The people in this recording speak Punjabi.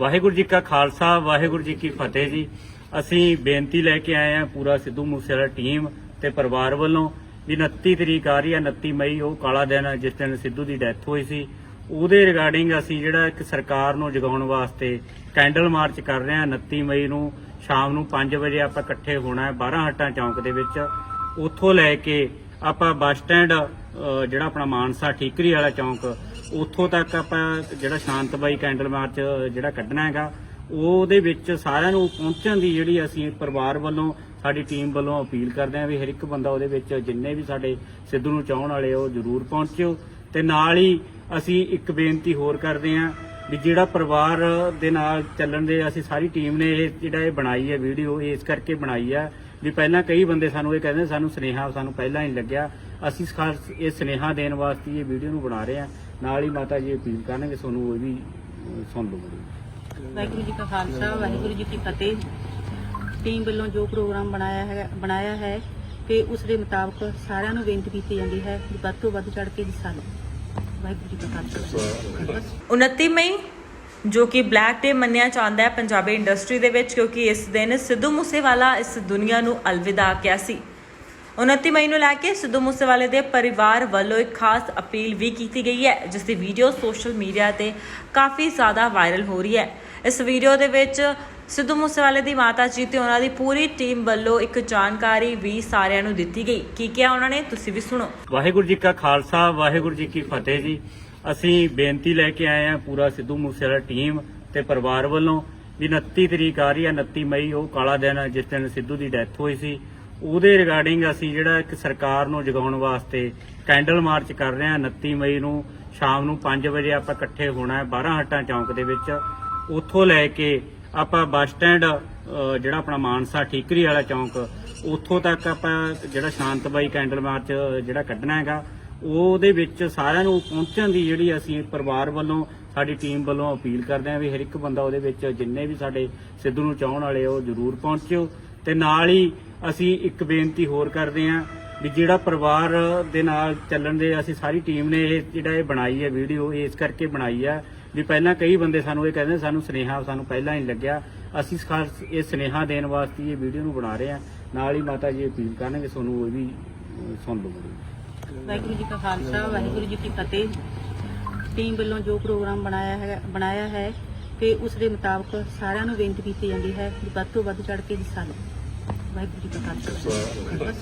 ਵਾਹਿਗੁਰੂ ਜੀ ਕਾ ਖਾਲਸਾ, ਵਾਹਿਗੁਰੂ ਜੀ ਕੀ ਫਤਿਹ ਜੀ। ਅਸੀਂ ਬੇਨਤੀ ਲੈ ਕੇ ਆਏ ਹਾਂ ਪੂਰਾ ਸਿੱਧੂ ਮੂਸੇਵਾਲਾ ਟੀਮ ਤੇ ਪਰਿਵਾਰ ਵੱਲੋਂ ਵੀ 29 ਤਰੀਕ ਆ ਰਹੀ ਹੈ 29 ਮਈ, ਉਹ ਕਾਲਾ ਦਿਨ ਹੈ, ਜਿਸ ਦਿਨ ਸਿੱਧੂ ਦੀ ਡੈਥ ਹੋਈ ਸੀ। ਉਹਦੇ ਰਿਗਾਰਡਿੰਗ ਅਸੀਂ ਜਿਹੜਾ ਇੱਕ ਸਰਕਾਰ ਨੂੰ ਜਗਾਉਣ ਵਾਸਤੇ ਕੈਂਡਲ ਮਾਰਚ ਕਰ ਰਹੇ ਹਾਂ 29 ਮਈ ਨੂੰ, ਸ਼ਾਮ ਨੂੰ 5 ਵਜੇ ਆਪਾਂ ਇਕੱਠੇ ਹੋਣਾ ਹੈ 12 ਹੱਟਾਂ ਚੌਂਕ ਦੇ ਵਿੱਚ। ਉੱਥੋਂ ਲੈ ਕੇ ਆਪਾਂ ਬੱਸ ਸਟੈਂਡ ਜਿਹੜਾ ਆਪਣਾ ਮਾਨਸਾ ਠੀਕਰੀ ਵਾਲਾ ਚੌਂਕ ਉੱਥੋਂ ਤੱਕ ਆਪਾਂ ਜਿਹੜਾ ਸ਼ਾਂਤਬਾਈ ਕੈਂਡਲ ਮਾਰਚ ਜਿਹੜਾ ਕੱਢਣਾ ਹੈਗਾ, ਉਹਦੇ ਵਿੱਚ ਸਾਰਿਆਂ ਨੂੰ ਪਹੁੰਚਣ ਦੀ ਜਿਹੜੀ ਅਸੀਂ ਪਰਿਵਾਰ ਵੱਲੋਂ, ਸਾਡੀ ਟੀਮ ਵੱਲੋਂ ਅਪੀਲ ਕਰਦੇ ਹਾਂ ਵੀ ਹਰ ਇੱਕ ਬੰਦਾ ਉਹਦੇ ਵਿੱਚ ਜਿੰਨੇ ਵੀ ਸਾਡੇ ਸਿੱਧੂ ਨੂੰ ਚਾਹਣ ਵਾਲੇ ਉਹ ਜ਼ਰੂਰ ਪਹੁੰਚਿਓ। ਤੇ ਨਾਲ ਹੀ ਅਸੀਂ ਇੱਕ ਬੇਨਤੀ ਹੋਰ ਕਰਦੇ ਹਾਂ ਵੀ ਜਿਹੜਾ ਪਰਿਵਾਰ ਦੇ ਨਾਲ ਚੱਲਣ ਦੇ ਅਸੀਂ ਸਾਰੀ ਟੀਮ ਨੇ ਇਹ ਜਿਹੜਾ ਇਹ ਬਣਾਈ ਹੈ ਵੀਡੀਓ ਇਸ ਕਰਕੇ ਬਣਾਈ ਹੈ ਵੀ ਪਹਿਲਾਂ ਕਈ ਬੰਦੇ ਸਾਨੂੰ ਇਹ ਕਹਿੰਦੇ, ਸਾਨੂੰ ਸੁਨੇਹਾ ਸਾਨੂੰ ਪਹਿਲਾਂ ਹੀ ਲੱਗਿਆ। ਅਸੀਂ ਖਾਸ ਇਹ ਸੁਨੇਹਾ ਦੇਣ ਵਾਸਤੇ ਇਹ ਵੀਡੀਓ ਨੂੰ ਬਣਾ ਰਹੇ ਹਾਂ। ਨਾਲ ਹੀ ਮਾਤਾ ਜੀ ਅਪੀਲ ਕਰਨਗੇ ਤੁਹਾਨੂੰ ਉਹ ਵੀ ਸੁਣ ਲਓ ਵਾਹਿਗੁਰੂ ਜੀ ਕਾ ਖਾਲਸਾ ਵਾਹਿਗੁਰੂ ਜੀ ਕੀ ਫਤਿਹ। ਟੀਮ ਵੱਲੋਂ ਜੋ ਪ੍ਰੋਗਰਾਮ ਬਣਾਇਆ ਹੈ ਬਣਾਇਆ ਹੈ ਤੇ ਉਸ ਦੇ ਮੁਤਾਬਕ ਸਾਰਿਆਂ ਨੂੰ ਬੇਨਤੀ ਕੀਤੀ ਜਾਂਦੀ ਹੈ ਕਿ ਵੱਧ ਤੋਂ ਵੱਧ ਚੜ ਕੇ ਹਿੱਸਾ ਲਓ। ਵਾਹਿਗੁਰੂ ਜੀ ਕਾ ਖਾਲਸਾ। ਬਸ 29 ਮਈ ਜੋ ਕਿ ਬਲੈਕ ਡੇ ਮੰਨਿਆ ਜਾਂਦਾ ਹੈ ਪੰਜਾਬੀ ਇੰਡਸਟਰੀ ਦੇ ਵਿੱਚ ਕਿਉਂਕਿ ਇਸ ਦਿਨ ਸਿੱਧੂ ਮੂਸੇਵਾਲਾ ਇਸ ਦੁਨੀਆ ਨੂੰ ਅਲਵਿਦਾ ਕਿਹਾ ਸੀ। 29 ਮਈ ਨੂੰ ਲੈ ਕੇ ਸਿੱਧੂ ਮੂਸੇਵਾਲੇ ਦੇ ਪਰਿਵਾਰ ਵੱਲੋਂ ਇੱਕ ਖਾਸ ਅਪੀਲ ਵੀ ਕੀਤੀ ਗਈ ਹੈ, ਜਿਸ ਦੀ ਵੀਡੀਓ ਸੋਸ਼ਲ ਮੀਡੀਆ ਤੇ ਕਾਫੀ ਜ਼ਿਆਦਾ ਵਾਇਰਲ ਹੋ ਰਹੀ ਹੈ। ਇਸ ਵੀਡੀਓ ਦੇ ਵਿੱਚ ਸਿੱਧੂ ਮੂਸੇਵਾਲੇ ਦੀ ਮਾਤਾ ਜੀ ਤੇ ਉਹਨਾਂ ਦੀ ਪੂਰੀ ਟੀਮ ਵੱਲੋਂ ਇੱਕ ਜਾਣਕਾਰੀ ਵੀ ਸਾਰਿਆਂ ਨੂੰ ਦਿੱਤੀ ਗਈ। ਕੀ ਕਿਹਾ ਉਹਨਾਂ ਨੇ, ਤੁਸੀਂ ਵੀ ਸੁਣੋ। ਵਾਹਿਗੁਰੂ ਜੀ ਕਾ ਖਾਲਸਾ, ਵਾਹਿਗੁਰੂ ਜੀ ਕੀ ਫਤਿਹ ਜੀ। ਅਸੀਂ ਬੇਨਤੀ ਲੈ ਕੇ ਆਏ ਹਾਂ ਪੂਰਾ ਸਿੱਧੂ ਮੂਸੇਵਾਲਾ ਟੀਮ ਤੇ ਪਰਿਵਾਰ ਵੱਲੋਂ ਵੀ 29 ਤਰੀਕ ਆ ਰਹੀ ਹੈ 29 ਮਈ, ਉਹ ਕਾਲਾ ਦਿਨ ਜਿਸ ਦਿਨ ਸਿੱਧੂ ਦੀ ਡੈਥ ਹੋਈ ਸੀ। ਉਹਦੇ ਰਿਗਾਰਡਿੰਗ ਅਸੀਂ ਜਿਹੜਾ ਇੱਕ ਸਰਕਾਰ ਨੂੰ ਜਗਾਉਣ ਵਾਸਤੇ ਕੈਂਡਲ ਮਾਰਚ ਕਰ ਰਹੇ ਹਾਂ 29 ਮਈ ਨੂੰ, ਸ਼ਾਮ ਨੂੰ 5 ਵਜੇ ਆਪਾਂ ਇਕੱਠੇ ਹੋਣਾ ਹੈ 12 ਹੱਟਾਂ ਚੌਂਕ ਦੇ ਵਿੱਚ। ਉੱਥੋਂ ਲੈ ਕੇ ਆਪਾਂ ਬੱਸ ਸਟੈਂਡ ਜਿਹੜਾ ਆਪਣਾ ਮਾਨਸਾ ਠੀਕਰੀ ਵਾਲਾ ਚੌਂਕ, ਉੱਥੋਂ ਤੱਕ ਆਪਾਂ ਜਿਹੜਾ ਸ਼ਾਂਤਬਾਈ ਕੈਂਡਲ ਮਾਰਚ ਜਿਹੜਾ ਕੱਢਣਾ ਹੈਗਾ, ਉਹਦੇ ਵਿੱਚ ਸਾਰਿਆਂ ਨੂੰ ਪਹੁੰਚਣ ਦੀ ਜਿਹੜੀ ਅਸੀਂ ਪਰਿਵਾਰ ਵੱਲੋਂ, ਸਾਡੀ ਟੀਮ ਵੱਲੋਂ ਅਪੀਲ ਕਰਦੇ ਹਾਂ ਵੀ ਹਰ ਇੱਕ ਬੰਦਾ ਉਹਦੇ ਵਿੱਚ ਜਿੰਨੇ ਵੀ ਸਾਡੇ ਸਿੱਧੂ ਨੂੰ ਚਾਹਣ ਵਾਲੇ ਉਹ ਜ਼ਰੂਰ ਪਹੁੰਚਿਓ। ਤੇ ਨਾਲ ਹੀ ਅਸੀਂ ਇੱਕ ਬੇਨਤੀ ਹੋਰ ਕਰਦੇ ਹਾਂ ਵੀ ਜਿਹੜਾ ਪਰਿਵਾਰ ਦੇ ਨਾਲ ਚੱਲਣ ਦੇ ਅਸੀਂ ਸਾਰੀ ਟੀਮ ਨੇ ਇਹ ਜਿਹੜਾ ਇਹ ਬਣਾਈ ਹੈ ਵੀਡੀਓ, ਇਸ ਕਰਕੇ ਬਣਾਈ ਹੈ ਵੀ ਪਹਿਲਾਂ ਕਈ ਬੰਦੇ ਸਾਨੂੰ ਇਹ ਕਹਿੰਦੇ ਸਾਨੂੰ ਸੁਨੇਹਾ ਸਾਨੂੰ ਪਹਿਲਾਂ ਹੀ ਲੱਗਿਆ। ਅਸੀਂ ਖਾਸ ਇਹ ਸੁਨੇਹਾ ਦੇਣ ਵਾਸਤੇ ਇਹ ਵੀਡੀਓ ਨੂੰ ਬਣਾ ਰਹੇ ਹਾਂ। ਨਾਲ ਹੀ ਮਾਤਾ ਜੀ ਅਪੀਲ ਕਰਨਗੇ, ਤੁਹਾਨੂੰ ਉਹ ਵੀ ਸੁਣ ਲਓ ਵਾਹਿਗੁਰੂ ਜੀ ਕਾ ਖਾਲਸਾ, ਵਾਹਿਗੁਰੂ ਜੀ ਕੀ ਫਤਿਹ। ਟੀਮ ਵੱਲੋਂ ਜੋ ਪ੍ਰੋਗਰਾਮ ਬਣਾਇਆ ਹੈ ਬਣਾਇਆ ਹੈ ਤੇ ਉਸ ਦੇ ਮੁਤਾਬਕ ਸਾਰਿਆਂ ਨੂੰ ਬੇਨਤੀ ਕੀਤੀ ਜਾਂਦੀ ਹੈ ਕਿ ਵੱਧ ਤੋਂ ਵੱਧ ਚੜ੍ਹ ਕੇ ਹਿੱਸਾ ਲਓ। ਵਾਹਿਗੁਰੂ ਜੀ ਕਾ ਖਾਲਸਾ। ਬਸ